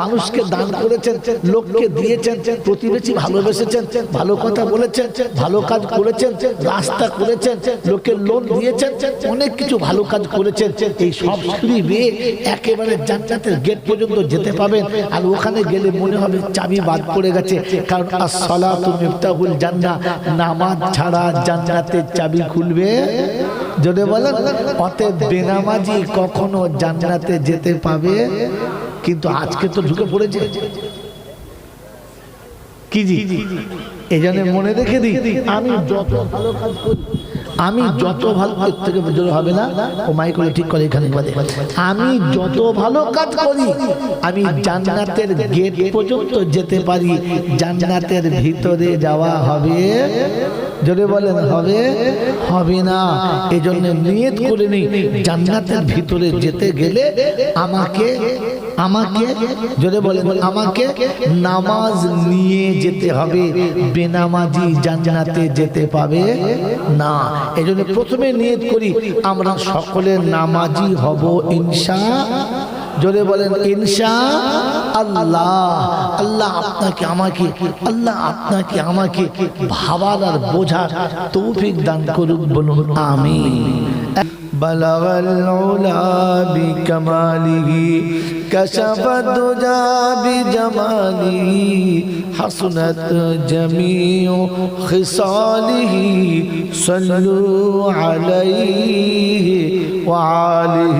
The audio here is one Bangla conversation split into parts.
মানুষকে দান লোককে প্রতিবেশী ভালো কথা ভালো কাজ রাস্তা লোন অনেক কিছু ভালো কাজ এই সব একেবারে গেট পর্যন্ত যেতে পাবেন। আর ওখানে গেলে মনে হবে চাবি বাদ পড়ে গেছে। কারণ আসসালাতু মিফতাহুল জান্নাহ, নামাজ ছাড়া জান্নাতের চাবি খুলবে যদি বলেন অতএব বেনামাজি কখনো জান্নাতে যেতে পাবে? কিন্তু আজকে তো ঢুকে পড়েছে। কি জি? এই জন্য মনে রেখে দিই আমি যত ভালো কাজ করি আমি যত ভালো এর থেকে জোরে হবে না ও মাই করে ঠিক করে এখানে বাদে আমি যত ভালো কাজ করি আমি জান্নাতের গেট পর্যন্ত যেতে পারি। জান্নাতের ভিতরে যাওয়া হবে। জোরে বলেন হবে? হবে না। এই জন্য নিয়ত করে নেই। জান্নাতের ভিতরে যেতে গেলে আমাকে আমাকে জোরে বলেন আমাকে নামাজ নিয়ে যেতে হবে বেনামাজি জান্নাতে যেতে পাবে না এই জন্য প্রথমে নিয়ত করি আমরা সকলে নামাজি হব ইনশা জোরে বলেন ইনশা আল্লাহ আল্লাহ আপনাকে আমাকে আল্লাহ আপনাকে আমাকে ভাবার আর বোঝার তৌফিক দান করুক বলুন আমিন بلغ العلا بكماله كشف الدجى بجماله حسنت جميع خصاله صلوا عليه وعاله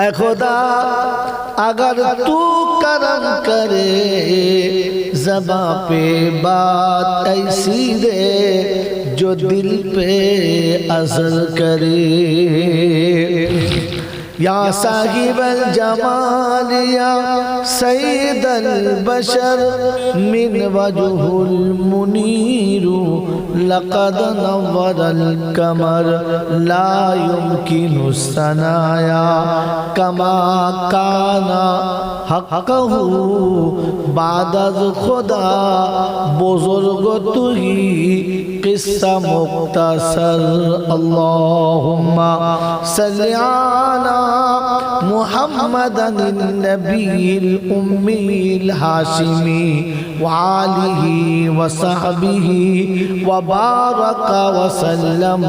اے خدا اگر تو کرم کرے زباں پہ بات ایسی دے जो दिल पे असर करे या साहिब जमाल या सईद बशर मिन वजुहुल मुनीरू लकद नवर कमर ला युमकिनु सनाया कमा काना হকহু বাদাজ খোদা বুজুর্গ তুহি قصہ مختصر اللهم صل على محمد النبي الأمي الهاشمي وعاله وصحبه وبارك وسلم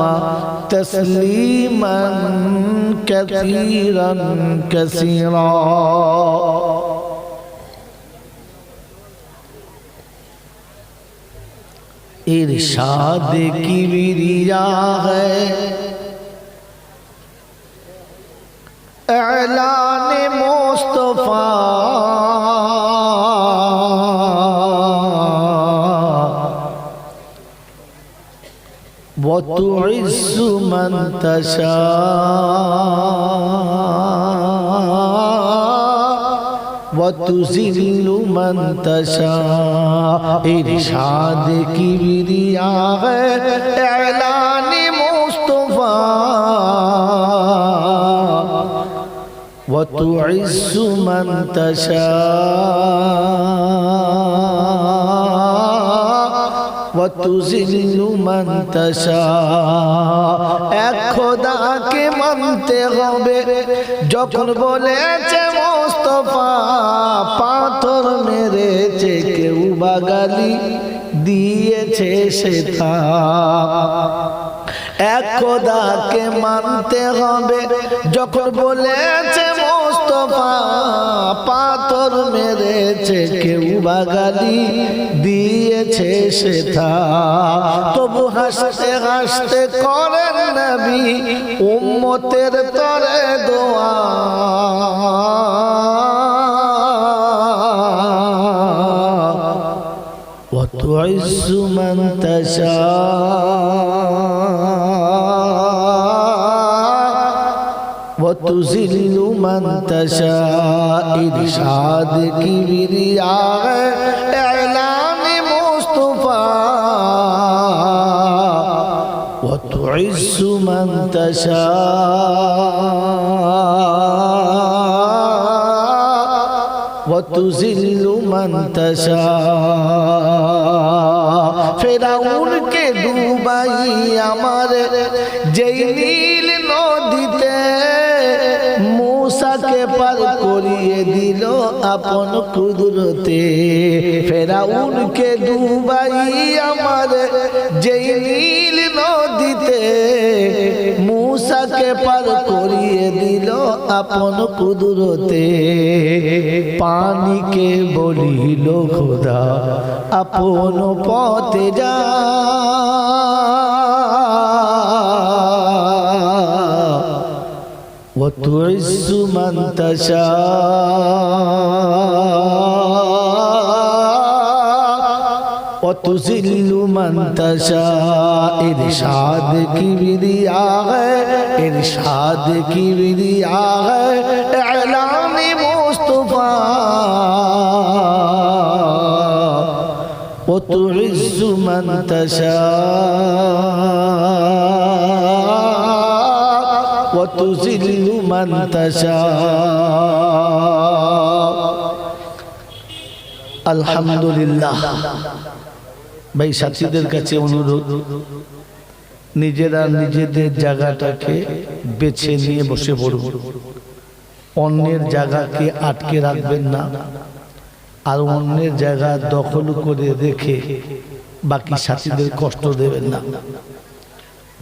تسليما كثيرا كثيرا. इरशाद की विरिया है ऐलान मुस्तफा وتعز من تشاء وتزل من تشاء ارشاد کبریا ہے اعلان مصطفی وتعز من تشاء وتذل من تشاء এক খোদাকে মানতে হবে যখন বলেছে মোস্তফা পাথর মেরেছে কেউ বাগালি দিয়েছে সেটা এক খোদাকে মানতে হবে যখন বলেছে মোস্তফা পাথর মেরেছে কেউ বাগালি দিয়েছে সেটা তবু হাসতে হাসতে করেন নবী উম্মতের তরে দোয়া وتعز من تشاء وتذل من تشاء ارشاد کبریا اعلان مصطفی وتعز من تشاء وتذل من تشاء فرعون کے ڈوبائی ہمارے جئی نیل نو دیتے মুসাকে পার করিয়ে দিল আপন কুদরতে। ফেরাউনকে ডুবাই আমার যেই নীল নদীতে মুসাকে পার করিয়ে দিল আপন কুদরতে। পানিকে বলিল, খোদা, আপন পথে যা। وتعز من تشاء وتذل من تشاء ارشاد کی ودیا ہے ارشاد کی ودیا ہے اعلان مصطفیٰ وتعز من تشاء وتذل من تشاء আলহামদুলিল্লাহ ভাই সাথীদের কাছে অনুরোধ নিজেরা নিজেদের জায়গাটাকে বেছে নিয়ে বসে পড়ব অন্যের জায়গাকে আটকে রাখবেন না আর অন্যের জায়গা দখল করে রেখে বাকি সাথীদের কষ্ট দেবেন না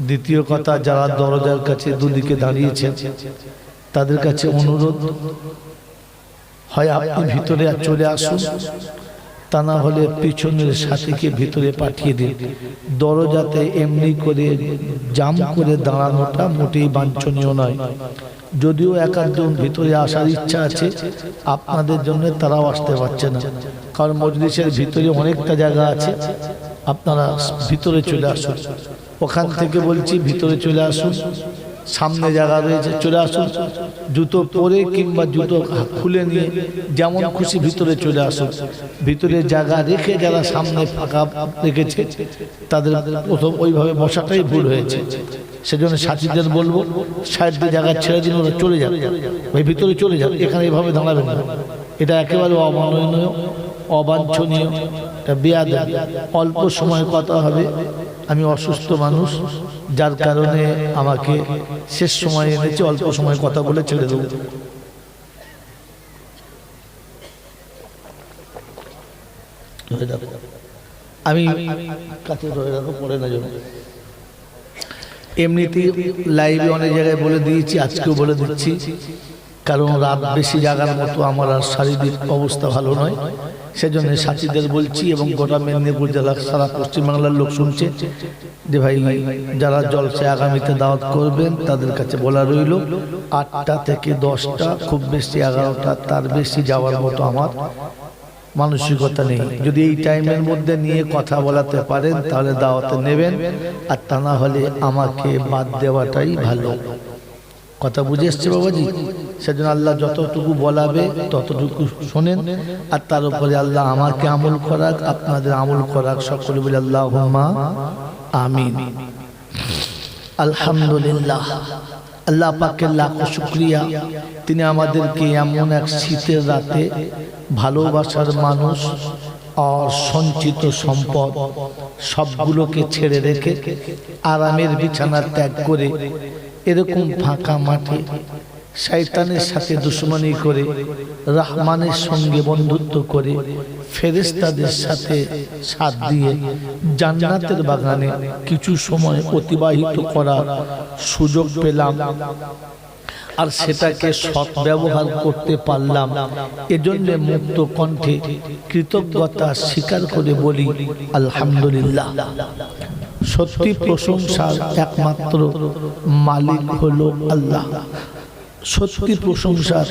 দ্বিতীয় কথা যারা দরজার কাছে দুদিকে দাঁড়িয়েছেন, তাদের কাছে অনুরোধ, হয় আপনি ভিতরে চলে আসুন, তা না হলে পিছনের সাথীকে ভিতরে পাঠিয়ে দিন। দরজাতে এমনি করে জাম করে দাঁড়ানোটা মোটেই বাঞ্ছনীয় নয়। যদিও এক একজন ভিতরে আসার ইচ্ছা আছে, আপনাদের জন্য তারাও আসতে পারছে না। কারণ মজলিসের ভিতরে অনেকটা জায়গা আছে, আপনারা ভিতরে চলে আসুন। ওখান থেকে বলছি, ভিতরে চলে আসুন। সামনে জায়গা রয়েছে, চলে আসুন। জুতো পরে কিংবা জুতো খুলে নিয়ে, যেমন খুশি ভিতরে চলে আসুন। ভিতরে জায়গা রেখে যারা সামনে ফাঁকা রেখেছে, তাদের প্রথম ওইভাবে বসাটাই ভুল হয়েছে। সেজন্য সাথীদের বলব, সাইড জায়গা ছেড়ে দিন, ওরা চলে যাবে। ওই ভিতরে চলে যাবে এখানে এভাবে দাঁড়াবেন না। এটা একেবারে অমাননীয়, অবাঞ্ছনীয়, এটা বেয়াদ অল্প সময় কথা হবে আমি অসুস্থ মানুষ, যার কারণে আমাকে শেষ সময় এনেছে, অল্প সময় কথা বলে ছেড়ে দেবো। আমি কাছে ধরে রাখো, পড়ে না জন্য লাইভে অনেক জায়গায় বলে দিয়েছি, আজকেও বলে দিচ্ছি। কারণ রাত বেশি জাগার মতো আমার আর শারীরিক অবস্থা ভালো নয়। সেজন্য সাথীদের বলছি এবং গোটা মেদিনীপুর জেলা, সারা পশ্চিমবাংলার লোক শুনছে যে ভাই, যারা জলসে আগামীতে দাওয়াত করবেন, তাদের কাছে বলা রইল, আটটা থেকে দশটা, খুব বেশি এগারোটা, তার বেশি যাওয়ার মতো আমার মানসিকতা নেই। যদি এই টাইমের মধ্যে নিয়ে কথা বলাতে পারেন, তাহলে দাওয়াতে নেবেন, আর তা না হলে আমাকে বাদ দেওয়াটাই ভালো। কথা বুঝে এসছে বাবাজি? সেজন্য আল্লাহ যতটুকু বলাবে ততটুকু শোনেন। আর তার উপরে আল্লাহ আমাকে আমল করাক, আপনাদের আমল করাক সকলে বলে আল্লাহ আমিন। আলহামদুলিল্লাহ। আল্লাহ পাকের লাখো শুক্রিয়া। তিনি আমাদেরকে এমন এক শীতের রাতে ভালোবাসার মানুষ আর সঞ্চিত সম্পদ, সবগুলোকে ছেড়ে রেখে আরামের বিছানা ত্যাগ করে এরকম ফাঁকা মাঠে শয়তানের সাথে দুশ্মনী করে, রহমানের সঙ্গে বন্ধুত্ব করে ফেরেস্তাদের সাথে সাথ দিয়ে জান্নাতের বাগানে কিছু সময় অতিবাহিত করার সুযোগ পেলাম আর সেটাকে সৎ ব্যবহার করতে পারলাম। এজন্য মুক্ত কণ্ঠে কৃতজ্ঞতা স্বীকার করে বলি, আলহামদুলিল্লাহ। সত্যি প্রশংসার একমাত্র মালিক হলো আল্লাহ। সত্যি প্রশংসার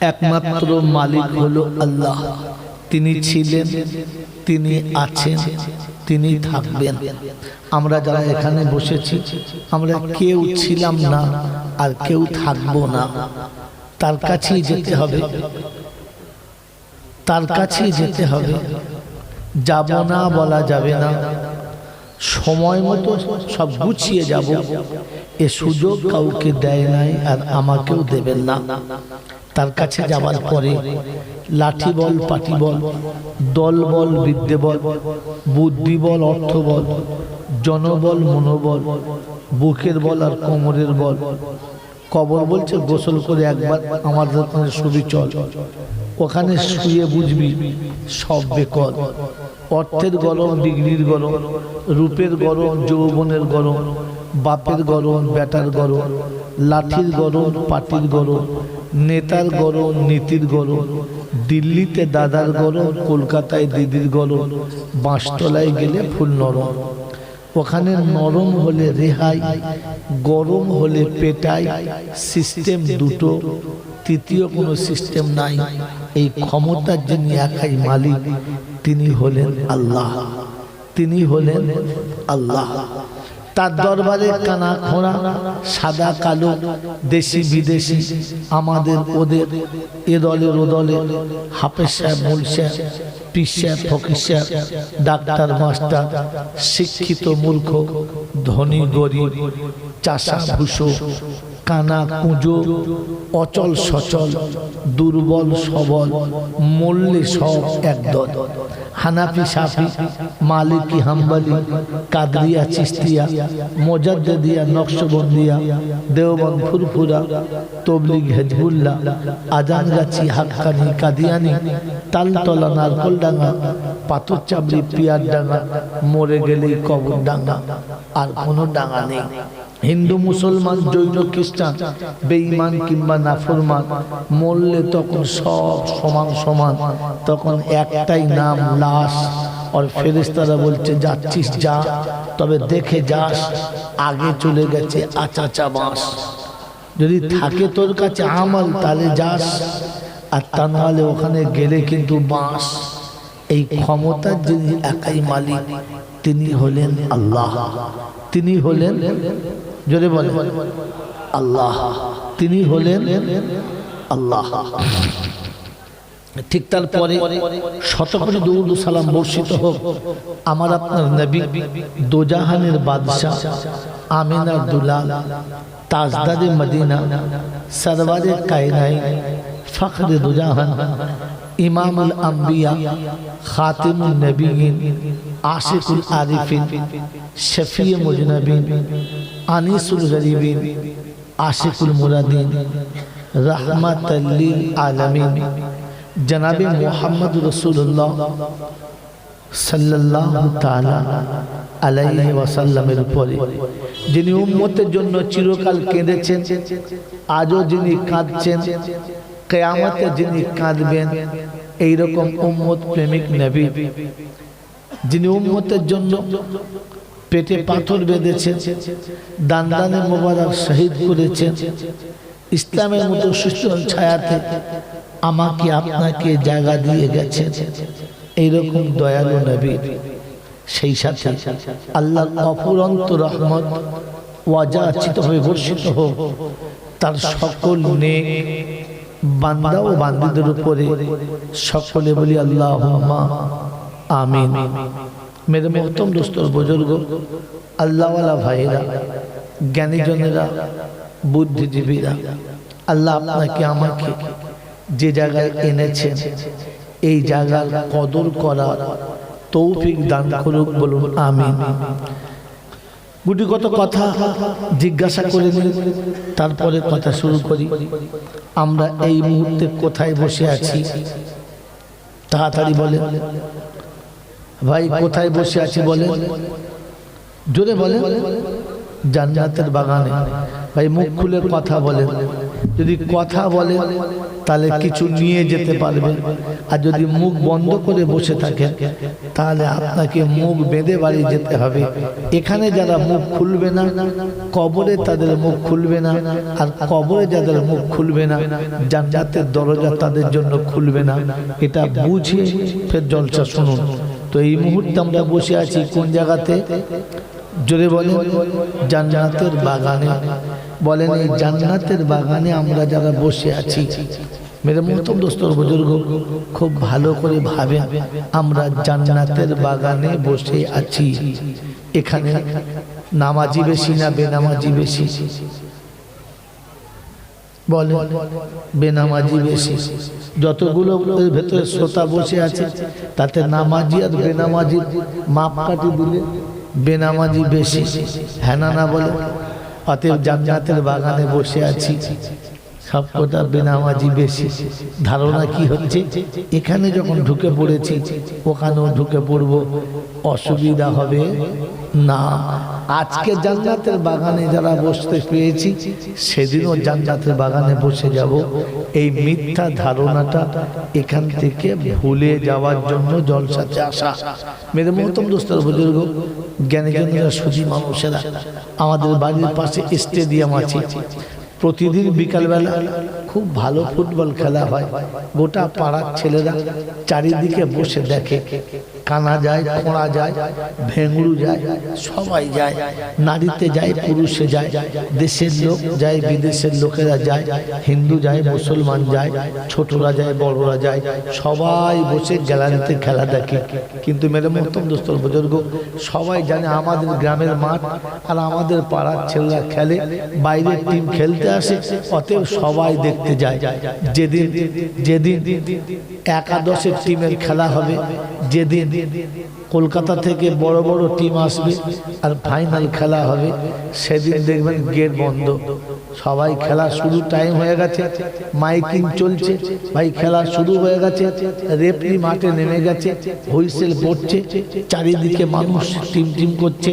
একমাত্র মালিক হলো আল্লাহ। তিনি ছিলেন, তিনি আছেন, তিনি থাকবেন। আমরা যারা এখানে বসেছি, আমরা কেউ ছিলাম না আর কেউ থাকব না। তার কাছেই যেতে হবে। তার কাছেই যেতে হবে। যাব না বলা যাবে না। সময় মতো সব গুছিয়ে যাব। এ সুযোগ কাউকে দেয় নাই আর আমাকেও দেবেন না। তার কাছে যাবার পরে লাঠি বল, পাটি বল, দল বল, বিদ্যে বল, বুদ্ধি বল, অর্থ বল জনবল মনোবল বুকের বল আর কোমরের বল। কবর বলছে, গোসল করে একবার আমাদের ওখানে শুবি চল। ওখানে শুয়ে বুঝবি সব বেকল অর্থের গরম, ডিগ্রির গরম, রূপের গরম, যৌবনের গরম, বাপের গরম, বেটার গরম, লাঠির গরম, পাটির গরম, নেতার গরম, নীতির গরম, দিল্লিতে দাদার গরম, কলকাতায় দিদির গরম, বাঁশতলায় গেলে ফুল নরম। ওখানে নরম হলে রেহাই, গরম হলে পেটাই, সিস্টেম দুটো, তৃতীয় কোনো সিস্টেম নাই। এই ক্ষমতার যিনি একাই মালিক তিনি হলেন আল্লাহ। তিনি হলেন আল্লাহ। তার দরবারে কানা খোঁড়া, সাদা কালো, দেশি বিদেশি, আমাদের ওদের এ দলের ও দলের, হাফেজ সাহেব, মূল সাহেব পিস সাহেব, ফকির সাহেব, ডাক্তার, মাস্টার, শিক্ষিত মূর্খ, ধনী, গরিব চাষা ভুষো কানা কুঁজো, অচল সচল, দুর্বল সবল মল্লে সব একদল হানাফি সাফি, মালিকি হাম্বালি, কাদরিয়া চিস্তিয়া মোজাদ্দিয়া নকশবন্দিয়া দেওবন ফুরফুরা, তবলিগ হেজবুল্লাহ আজানগাছি হাক্কানি কাদিয়ানি, তালতলা নারকলডাঙ্গা পাথর চাবড়ি পিয়ার ডাঙ্গা, মরে গেলেই কবর ডাঙ্গা, আর কোনো ডাঙ্গা নেই। হিন্দু, মুসলমান জৈন খ্রিস্টান, বেঈমান কিংবা নাফরমান, মরলে তখন সব সমান সমান, তখন একটাই নাম লাশ। আর ফেরেস্তারা বলছে, যাচ্ছিস যা, তবে দেখে যাস, আগে চলে গেছে আচাচা বাঁশ। যদি থাকে তোর কাছে আমল, তাহলে যাস, আর তা নাহলে ওখানে গেলে কিন্তু বাঁশ। এই ক্ষমতার যিনি একাই মালিক, তিনি হলেন আল্লাহ। তিনি হলেন জোরে বলে, আল্লাহ, তিনি হলেন আল্লাহ। ঠিক তারপরে শতকরে দৌড় সালাম বর্ষিত হোক, আমার আপনার নবী দোজাহানের বাদশাহ আমিনার দুলাল তাজদারে মদিনা সরওয়ারে কায়নাই ফখরে দুজাহান ইমামুল আম্বিয়া খাতিমুল নবীন, আশিকুল আরিফিন, শফিয়ে মুজনবিন, আনিসুল গরিবিন, আশিকুল মুরাদিন, রহমাতাল্লিল আলমিন। জনাবে মোহাম্মদ রসুল্লাহ সাল্লাহ আলাইহি ওয়াসাল্লামের যিনি উম্মতের জন্য চিরকাল কেঁদেছেন, আজও যিনি কাঁদছেন কেয়ামতে যিনি কাঁদবেন এইরকম উম্মত প্রেমিক নবী। যিনি উম্মতের জন্য পেটে পাথর বেঁধেছেন দান দানে মোবারক শহীদ করেছেন। ইসলামের মতো সুস্থ ছায়াতে আমাকে আপনাকে জায়গা দিয়ে গেছেন। এইরকম দয়ালু নবী। সেই সাথে আল্লাহর অফুরন্ত রহমত ওয়াজাচিত হয়ে বর্ষিত হোক। তার সকল নেক বান্দা ও বান্দিদের উপরে সকলে বলি আল্লাহ আমিন। মেরে মোহতম দোস্তর বুজুর্গ আল্লাহওয়ালা ভাইরা জ্ঞানীজনেরা বুদ্ধিজীবীরা আল্লাহ আপনাকে আমাকে যে জায়গায় এনেছেন এই জায়গার কদর করা তৌফিক দান করুক বলুন আমিন। গুটিগত কথা জিজ্ঞাসা করে তারপরে কথা শুরু করি। আমরা এই মুহূর্তে কোথায় বসে আছি? তাড়াতাড়ি বলে ভাই, কোথায় বসে আছি বলে জোরে বলে জান্নাতের বাগানে। ভাই, মুখ খুলে কথা বলে যদি কথা বলেন তাহলে কিছু নিয়ে যেতে পারবেন। আর যদি মুখ বন্ধ করে বসে থাকেন তাহলে আপনাকে মুখ বেঁধে বাড়ি যেতে হবে। এখানে যারা মুখ খুলবে না কবরে তাদের মুখ খুলবে না। আর কবরে যাদের মুখ খুলবে না জান্নাতের দরজা তাদের জন্য খুলবে না। এটা বুঝে ফের জলসা শুনুন। তো এই মুহূর্তে আমরা বসে আছি কোন জায়গাতে? জোরে বলেন জান্নাতের বাগানে। বলেন এই জান্নাতের বাগানে আমরা যারা বসে আছি মেরে মতম দোস্তর বুজুর্গ। খুব ভালো করে ভাবেন আমরা জান্নাতের বাগানে বসে আছি। এখানে নামাজি বেশি না বেনামাজি বেশি? বলে বেনামাজি বেশি। যতগুলো ভেতরে শ্রোতা বসে আছে, তাতে নামাজি আর বেনামাজির মাপ কাটি দিলে বেনামাজি বেশি। হ্যাঁ না না বলে? অতএব জান্নাতের বাগানে বসে আছি। সবকটা বেনামাজি বেশি। ধারণা কি হচ্ছে? এখানে যখন ঢুকে পড়েছি, ওখানেও ঢুকে পড়ব। অসুবিধা হবে না। আজকে জান্নাতের বাগানে যারা বসতে পেয়েছি সেদিনও জান্নাতের বাগানে বসে যাব। এই মিথ্যা ধারণাটা এখান থেকে ভুলে যাওয়ার জন্য জলসাতে আসা। মেরে মহতম দোস্তর বুজুর্গ জ্ঞানী জ্ঞানীরা সুজি মানুষেরা, আমাদের বাড়ির পাশে স্টেডিয়াম আছে। প্রতিদিন বিকালবেলা খুব ভালো ফুটবল খেলা হয়। গোটা পাড়ার ছেলেরা চারিদিকে বসে দেখে। কানা যায় খোঁড়া যায় ভেঙড়ু যায়, সবাই যায়, নারীতে যায়, পুরুষে যায়, দেশের লোক যায়, বিদেশের লোকেরা যায়, হিন্দু যায়, মুসলমান যায়, ছোটরা যায়, বড়রা যায়, সবাই বসে গ্যালারিতে খেলা দেখে। কিন্তু মেরে মহতম দোস্তর বুজুর্গ, সবাই জানে আমাদের গ্রামের মাঠ আর আমাদের পাড়ার ছেলেরা খেলে, বাইরের টিম খেলতে আসে, অতএব সবাই দেখতে যায়। যেদিন যেদিন একাদশের টিমের খেলা হবে যেদিন কলকাতা থেকে বড় বড় টিম আসবে আর ফাইনাল খেলা হবে, সেদিন দেখবেন গেট বন্ধ। সবাই খেলা শুরু টাইম হয়ে গেছে মাইকিং চলছে ভাই খেলা শুরু হয়ে গেছে রেফরি মাঠে নেমে গেছে হুইসেল পড়ছে চারিদিকে মানুষ টিম টিম করছে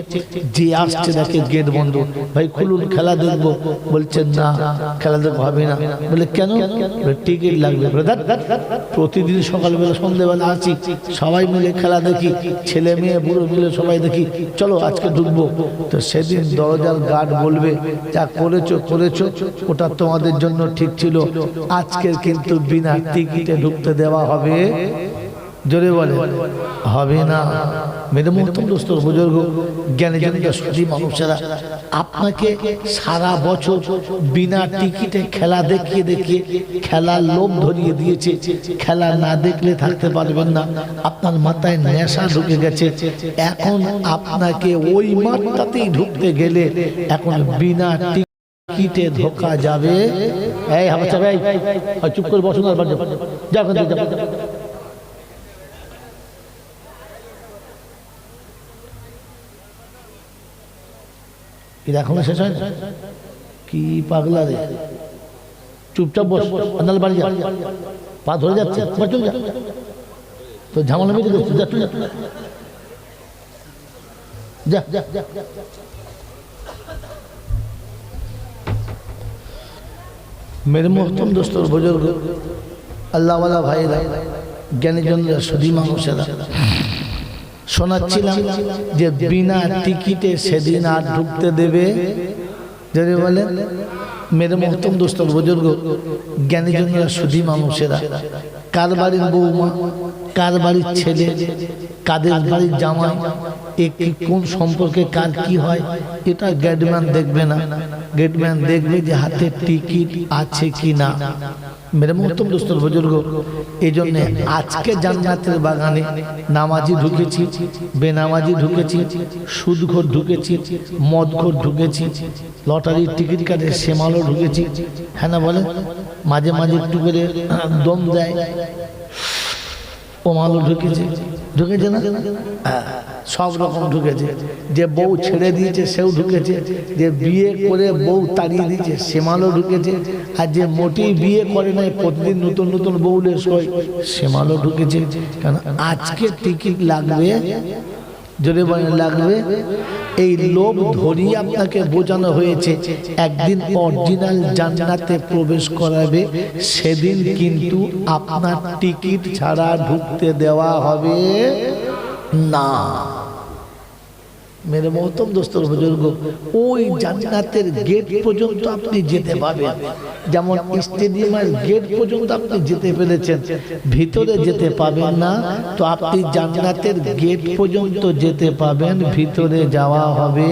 যে আসছে দেখে গেট বন্ধ ভাই খুলুন খেলা দেখব বলছেন না খেলা দেখব হবে না। বলে কেন? টিকিট লাগবে। প্রতিদিন সকালবেলা সন্ধ্যেবেলা আছি সবাই মিলে খেলা দেখি ছেলে মেয়ে বুড়ো মিলে সবাই দেখি চলো আজকে ঢুকবো। তো সেদিন দরজার গার্ড বলবে যা করেছ করেছ। ওটা তোমাদের জন্য ঠিক ছিল। আজকের কিন্তু বিনা টিকিটে ঢুকতে দেওয়া হবে। জোরে বলে, হবে না। মেরে মহতম দোস্তর বুজুর্গ, জ্ঞানী সুধী মানুষেরা, আপনাকে সারা বছর বিনা টিকিটে খেলা দেখিয়ে দেখিয়ে খেলার লোভ ধরিয়ে দিয়েছে। খেলা না দেখলে থাকতে পারবেন না। আপনার মাথায় নেশা ঢুকে গেছে। এখন আপনাকে ওই মাঠটাতেই ঢুকতে গেলে এখন বিনা টিকিটে ধোকা যাবে। এই হাবা চাবে চুপ করে বসুন আর যাও। যাও। যাও, শেষ হয় কি পাগলা রে। চুপচাপ বস আন্দাল বাড়ি যা। পা ধরে যাচ্ছে বাড়ি চলে যা। তো ঝামেলা মেটে যা যা যা যা। মেরে মোহতম দোস্তর বুজুর্গ। আল্লাহওয়ালা ভাইরা জ্ঞানীজনরা সুধী মানুষেরা শোনাচ্ছিলাম যে বিনা টিকিটে সেদিন আর ঢুকতে দেবে। যদি বলেন মেরে মহতম দোস্তর বুজুর্গ। জ্ঞানীজনরা সুধী মানুষেরা কার বাড়ির বৌমা, কার বাড়ির ছেলে, কাদের বাড়ির জামাই, এ কোন সম্পর্কে, কার কি হয়, এটা গেটম্যান দেখবে না। গেটম্যান দেখবে যে হাতে টিকিট আছে কি না মেরে মহতম দোস্তর বুজুর্গ এই জন্যে আজকে জান্নাতের বাগানে নামাজি ঢুকেছি বেনামাজি ঢুকেছি সুদঘর ঢুকেছি মদঘর ঢুকেছি লটারির টিকিট কাটে সেমালও ঢুকেছি। হ্যাঁ না বলে? মাঝে মাঝে একটু করে দম দেয় ও মালও ঢুকেছে। ঢুকেছে না? সব রকম ঢুকেছে। যে বউ ছেড়ে দিয়েছে, সেও ঢুকেছে। যে বিয়ে করে বউ তাড়িয়ে দিয়েছে সেমালও ঢুকেছে। আর যে মোটেই বিয়ে করে নাই, প্রতিদিন নতুন নতুন বউ লেস হয় সেমালও ঢুকেছে। কারণ আজকে টিকিট লাগবে বলেন লাগবে, এই লোভ ধরিয়ে আপনাকে বোঝানো হয়েছে, একদিন অরিজিনাল জান্নাতে প্রবেশ করাবে, সেদিন কিন্তু আপনার টিকিট ছাড়া ঢুকতে দেওয়া হবে না। মেরে মহতম দোস্তর বুজুর্গ, ওই জান্নাতের গেট পর্যন্ত আপনি যেতে পারবেন। যেমন স্টেডিয়ামের গেট পর্যন্ত আপনি যেতে পেরেছেন, ভিতরে যেতে পাবেন না, তো আপনি জান্নাতের গেট পর্যন্ত যেতে পাবেন ভিতরে যাওয়া হবে।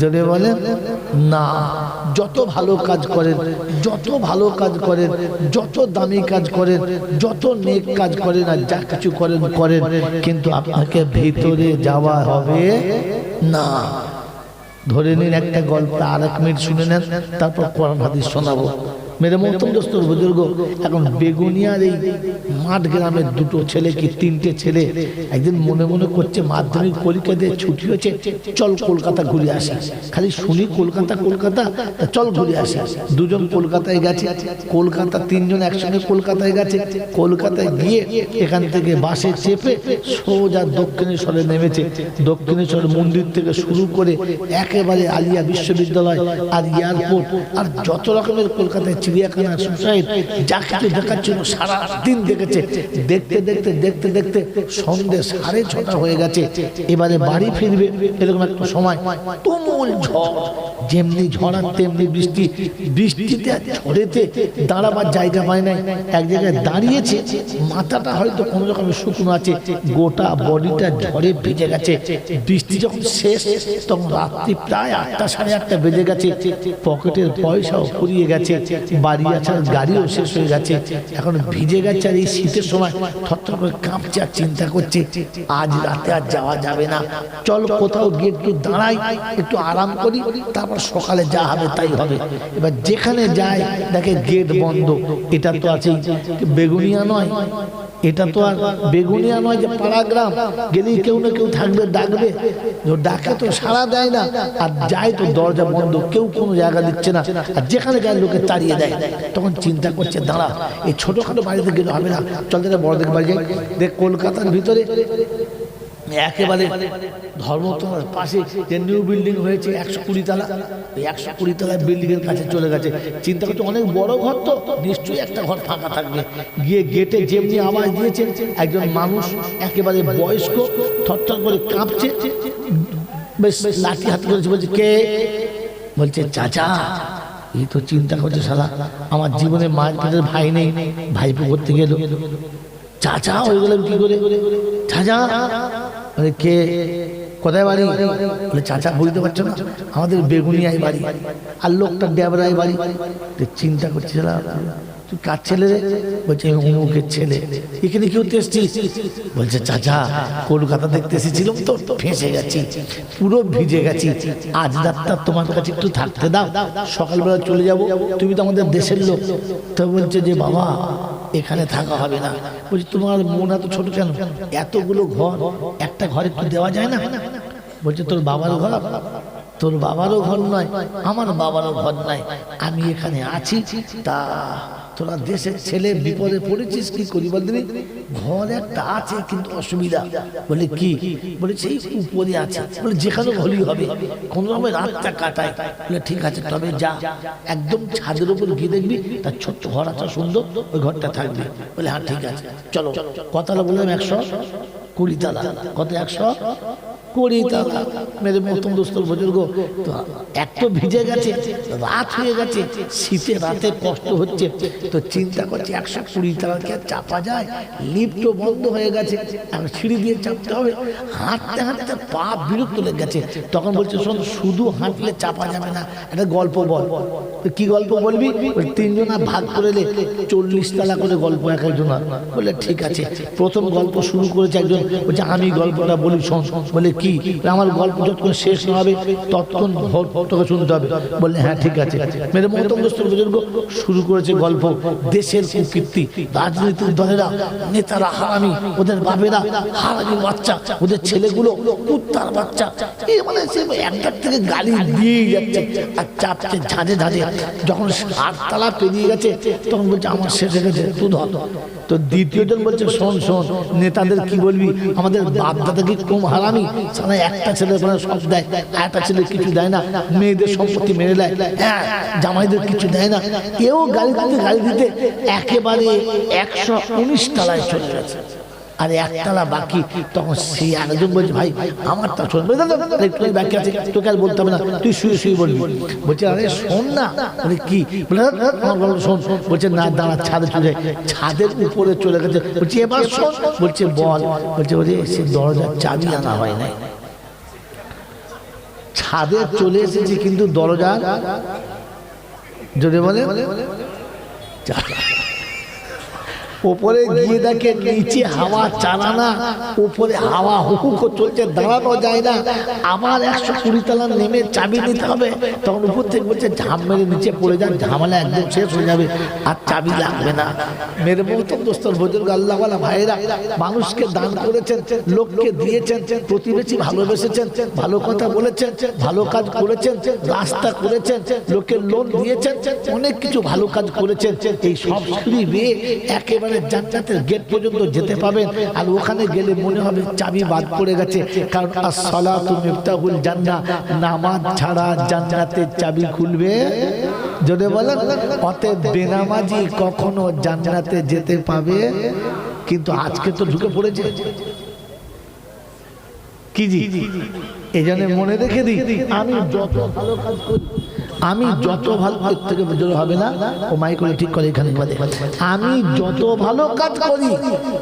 যদি বলে, না, যত ভালো কাজ করেন, যত ভালো কাজ করেন, যত দামি কাজ করেন, যত নেক কাজ করেন আর যা কিছু করেন করেন, কিন্তু আপনাকে ভিতরে যাওয়া হবে না। ধরে নিন একটা গল্প আর এক মিনিট শুনে নেন, তারপর কোরআন হাদিস শোনাবো। মেরে মহতম দোস্তর বুজুর্গ, এখন বেগুনিয়ার এই মাঠ গ্রামের দুটো ছেলে কি তিনটে ছেলে? একদিন মনে মনে করছে, মাধ্যমিক পরীক্ষা দিয়ে ছুটি হয়েছে, চল কলকাতা ঘুরে আসি। খালি শুনি কলকাতা কলকাতা চল ঘুরে আসি। দুজন কলকাতায় গেছে, কলকাতা তিনজন একসঙ্গে কলকাতায় গেছে, কলকাতায় গিয়ে এখান থেকে বাসে চেপে সোজা দক্ষিণেশ্বরে নেমেছে। দক্ষিণেশ্বর মন্দির থেকে শুরু করে একেবারে আলিয়া বিশ্ববিদ্যালয় আর এয়ারপোর্ট আর যত রকমের কলকাতায় চিড়িয়াখানা সুসাইড, যা কিছু দেখাচ্ছিল সারা দিন দেখেছে। দেখতে দেখতে দেখতে দেখতে সাড়ে ছটা হয়ে গেছে। এবারে বাড়ি ফিরবে এরকম একটা সময়। তুমুল ঝড়, যেমনি তেমনি বৃষ্টি। বৃষ্টিতে ঝড়েতে দাঁড়াবার জায়গা পায় নাই। এক জায়গায় দাঁড়িয়েছে, মাথাটা হয়তো কোনো রকমের শুকনো আছে। গোটা বডিটা ঝড়ে ভিজে গেছে। বৃষ্টি যখন শেষ, তখন রাত্রি প্রায় আটটা সাড়ে আটটা বেজে গেছে। পকেটের পয়সাও ফুরিয়ে গেছে। বাড়ি আসার গাড়িও শেষ হয়ে গেছে। এখন ভিজে গেছে আর এই শীতের সময় থরথর করে কাঁপছে আর চিন্তা করছে আজ রাতে আর যাওয়া যাবে না। চল কোথাও গিয়ে একটু দাঁড়াই একটু আরাম করি তারপর সকালে যা হবে তাই হবে। এবার যেখানে যায় দেখে গেট বন্ধ। এটা তো আছে বেগুনিয়া নয়। এটা তো আর বেগুনিয়া নয় যে পাড়া গ্রাম গেলেই কেউ না কেউ থাকবে ডাকবে। ডাকে তো সাড়া দেয় না। আর যায় তো দরজা বন্ধ। কেউ কোনো জায়গা দিচ্ছে না। আর যেখানে যায় লোকে তাড়িয়ে দেয়। তখন চিন্তা করছে, দাঁড়া, এই ছোটোখাটো বাড়িতে গেলে হবে না। চল থেকে বড়দের বাড়ি যাই। দেখ, কলকাতার ভিতরে একেবারে ধর্মতলার পাশে যে নিউ বিল্ডিং হয়েছে, একশো কুড়ি তালা। একশো কুড়ি তলায় বিল্ডিং এর কাছে চলে গেছে। চিন্তা করছে, অনেক বড় ঘর তো, নিশ্চয়ই একটা ঘর ফাঁকা থাকবে। গিয়ে গেটে যেমনি আওয়াজ দিয়েছে একজন মানুষ একেবারে বয়স্ক, থরথর করে কাঁপছে। বেশ লাঠি হাত করেছে বলছে, কে? বলছে, চাচা। এই তো চিন্তা করছে সালা আমার জীবনে মায়ের পেটের ভাই নেই, ভাইপো করতে গেল। চাচা হয়ে গেলাম কি করে? চাচা? মানে কে? কোথায় বাড়ি? বলে, চাচা, বুঝতে পারছ না? আমাদের বেগুনিয়ায় বাড়ি। আর লোকটা ড্যাবরাই বাড়ি। চিন্তা করছে তুই কার ছেলে রে? বলছে অমুকের ছেলে। এখানে কেউ এসছিস? বলছে, চাচা, কলকাতা দেখতে এসেছিলাম তো, ফেঁসে গেছি, পুরো ভিজে গেছি। আজ রাতটা তোমার কাছে একটু থাকতে দাও, সকালবেলা চলে যাব, তুমি তো আমাদের দেশের লোক। তো বলছে যে, বাবা, এখানে থাকা হবে না। বলছি, তোমার মন এত ছোট কেন? এতগুলো ঘর, একটা ঘরে একটু দেওয়া যায় না? বলছে, তোর বাবার ঘর? তোর বাবারও ঘর নয়, আমার বাবারও ঘর নয় আমি এখানে আছি, তা তোরা দেশের ছেলে বিপদে পড়েছিস কি করি বলতে ঘর একটা আছে, কিন্তু অসুবিধা। বলে কি? বলে সেই উপরে আছে। বলে যেখানে হলেই হবে। কোনো রকমের রাতটা কাটায়। বলে ঠিক আছে, তবে যা। একদম ছাদের উপর গিয়ে দেখবি, তার ছোট্ট ঘর আছে, সুন্দর। ওই ঘরটা থাকবে। বলে হ্যাঁ ঠিক আছে। চলো। কতলা বললাম একশো কুড়ি তালা। কত একশো? কুড়ি তালা মেরে মতন দোস্তর বুজুর্গ তো এক তো ভিজে গেছে রাত হয়ে গেছে শীতে রাতে কষ্ট হচ্ছে তো চিন্তা করছে একশো কুড়ি তালাকে আর চাপা যায়? লিফটও বন্ধ হয়ে গেছে সিঁড়ি দিয়ে চাপতে হবে। হাঁটতে হাঁটতে পা বিরক্ত লেগে গেছে। তখন বলছে শোন শুধু হাঁটলে চাপা যাবে না একটা গল্প বল। কি গল্প বলবি? ওই তিনজনা ভাগ করে চল্লিশ তালা করে গল্প এক একজনা। বলে, ঠিক আছে। প্রথম গল্প শুরু করেছে একজন বলছে আমি গল্পটা বলি। বলে, কি? আমার গল্প যতক্ষণ শেষ না হবে, ততক্ষণ তোকে শুনতে হবে। বললে হ্যাঁ ঠিক আছে। মেরে বুজুর্গ শুরু করেছে গল্প, দেশের কুকীর্তি রাজনৈতিক দলেরা, নেতারা হারামি, ওদের বাপেরা হারামি বাচ্চা, ওদের ছেলেগুলো কুত্তার বাচ্চা। এই মানে সে একটার থেকে গালি দিয়েই যাচ্ছে, আর চাপছে ঝাঁঝে ঝাঁঝে। যখন আটতলা পেরিয়ে গেছে, তখন বলছে, আমার শেষ গেছে, তুই ধর। তো দ্বিতীয়জন বলছে, শোন শোন, নেতাদের কি বলবি? আমাদের বাপ দাদা কি কম হারামি, সারা একটা ছেলে কোনো সব দেয়, একটা ছেলে কিছু দেয় না, মেয়েদের সম্পত্তি মেরে দেয় হ্যাঁ জামাইদের কিছু দেয় না। কেউ গাড়ি দিতে গাড়ি দিতে একেবারে একশো উনিশ তলায় চলে গেছে। আর একতলা বাকি তখন সেই একজন বলছে ভাই আমার তা শোন বলে, "দাদা, দাদা, একটু বাকি আছে তোকে আর বলতে হবে না তুই শুয়ে শুয়ে বলবি। বলছে আরে শোন না। বলে কি? বলে "দাদা, দাদা, আমার গল্প শোন। বলছে না দাঁড়া ছাদে চলে ছাদের উপরে চলে গেছে। বলছে এবার শোন। বলছে বল। বলছে ওরে সে দরজার চাবি আনা হয় নাই। ছাদে চলে এসেছে কিন্তু দরজা জোরে বলে চা- ওপরে গিয়ে দেখে নিচে হাওয়া চালানা, উপরে হাওয়া হুক চলছে, দাঁড়ানো যায় না। আবার একশো কুড়ি তালা নেমে চাবি নিতে হবে। তখন উপর থেকে বলছে ঝাম মেরে নিচে পড়ে যান ঝামেলা একদম শেষ হয়ে যাবে, আর চাবি লাগবে না। মেরে মহতম দোস্তর বুজুর্গ, আল্লাহওয়ালা ভাইরা মানুষকে দান করেছেন, লোককে দিয়েছেন, প্রতিবেশী ভালোবেসেছেন, ভালো কথা বলেছেন, ভালো কাজ করেছেন, রাস্তা করেছেন লোকের লোন দিয়েছেন, অনেক কিছু ভালো কাজ করেছেন। এই সব সিঁড়ি বেয়ে একেবারে জান্নাতের গেট পর্যন্ত যেতে পাবেন। আর ওখানে গেলে মনে হবে চাবি বাদ পড়ে গেছে। কারণ আসসালাতু মিফতাহুল জান্নাহ নামাজ ছাড়া জান্নাতের চাবি খুলবে? যদি বলেন অতএব বেনামাজি কখনো জান্নাতে যেতে পাবে? কিন্তু আজকে তো ঢুকে পড়েছে। কি জি? এই জন্য মনে রেখে দিই আমি যত ভালো কাজ করি আমি যত ভালো এর থেকে জোরে হবে না ও মাই করে ঠিক করে এখানে বলে। আমি যত ভালো কাজ করি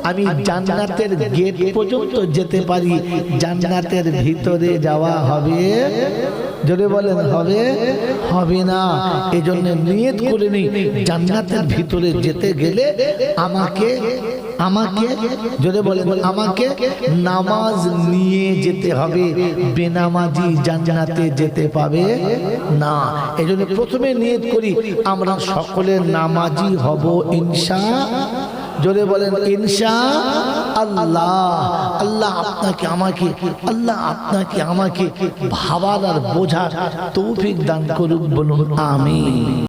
আমি জান্নাতের গেট পর্যন্ত যেতে পারি। জান্নাতের ভিতরে যাওয়া হবে? জোরে বলেন হবে? হবে? না। এই জন্য নিয়ত করে নেই। জান্নাতের ভিতরে যেতে গেলে আমাকে আমাকে যদি বলেন, আমাকে নামাজ নিয়ে যেতে হবে। বেনামাজি জান্নাতে যেতে পাবে? না। এই জন্য প্রথমে নিয়ত করি, আমরা সকলে নামাজি হব ইনশা। জোরে বলেন, ইনশা আল্লাহ। আল্লাহ আপনাকে, আমাকে, আল্লাহ আপনাকে, আমাকে ভাবার আর বোঝার তৌফিক দান করুক বলুন আমি